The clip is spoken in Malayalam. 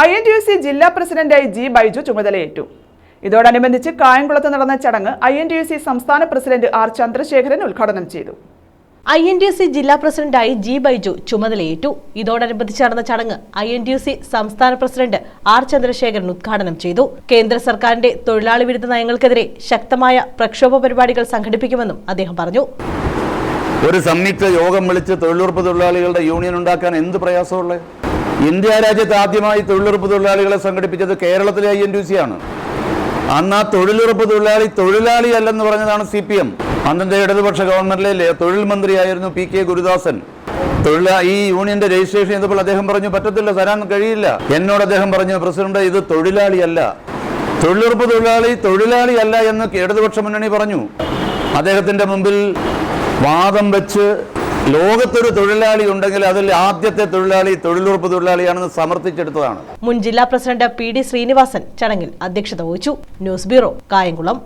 I N T U C ജില്ലാ പ്രസിഡന്റായി ജി ബൈജു ചുമതലയേറ്റു. ഇതോടനുബന്ധിച്ച് കായംകുളത്ത് നടന്ന ചടങ്ങ് I N T U C സംസ്ഥാന പ്രസിഡന്റ് ആർ ചന്ദ്രശേഖരൻ ഉദ്ഘാടനം ചെയ്തു. I N T U C ജില്ലാ പ്രസിഡന്റായി ജി ബൈജു ചുമതലയേറ്റു. ഇതോടനുബന്ധിച്ച് നടന്ന ചടങ്ങ് I N T U C സംസ്ഥാന പ്രസിഡന്റ് ആർ ചന്ദ്രശേഖരൻ ഉദ്ഘാടനം ചെയ്തു. കേന്ദ്ര സർക്കാരിന്റെ തൊഴിലാളി വിരുദ്ധ നയങ്ങൾക്കെതിരെ ശക്തമായ പ്രക്ഷോഭ പരിപാടികൾ സംഘടിപ്പിക്കുമെന്നും അദ്ദേഹം പറഞ്ഞു. ഒരു സംയുക്ത യോഗം വിളിച്ച് തൊഴിലുറപ്പ് തൊഴിലാളികളുടെ യൂണിയൻ ഉണ്ടാക്കാൻ എന്ത് പ്രയാസമുള്ളത്? ഇന്ത്യ രാജ്യത്ത് ആദ്യമായി തൊഴിലുറപ്പ് തൊഴിലാളികളെ സംഘടിപ്പിച്ചത് കേരളത്തിലെ ഐ എൻ ടി സി ആണ്. അന്ന് ആ തൊഴിലുറപ്പ് തൊഴിലാളി തൊഴിലാളി അല്ലെന്ന് പറഞ്ഞതാണ് സി പി എം. അന്നത്തെ ഇടതുപക്ഷ ഗവൺമെന്റിലെ തൊഴിൽ മന്ത്രിയായിരുന്നു പി കെ ഗുരുദാസൻ. തൊഴിലാ ഈ യൂണിയന്റെ രജിസ്ട്രേഷൻ ചെയ്തപ്പോൾ അദ്ദേഹം പറഞ്ഞു പറ്റത്തില്ല തരാൻ കഴിയില്ല. എന്നോട് അദ്ദേഹം പറഞ്ഞു പ്രസിഡന്റ് ഇത് തൊഴിലാളിയല്ല തൊഴിലുറപ്പ് തൊഴിലാളി തൊഴിലാളി അല്ല എന്ന് ഇടതുപക്ഷ മുന്നണി പറഞ്ഞു. അദ്ദേഹത്തിന്റെ മുമ്പിൽ വാദം വെച്ച് ലോകത്തൊരു തൊഴിലാളി ഉണ്ടെങ്കിൽ അതിൽ ആദ്യത്തെ തൊഴിലാളി തൊഴിലുറപ്പ് തൊഴിലാളിയാണെന്ന് സമർത്ഥിച്ചെടുത്തതാണ്. മുൻ ജില്ലാ പ്രസിഡന്റ് പി ഡി ശ്രീനിവാസൻ ചടങ്ങിൽ അധ്യക്ഷത വഹിച്ചു. News bureau Kayamkulam.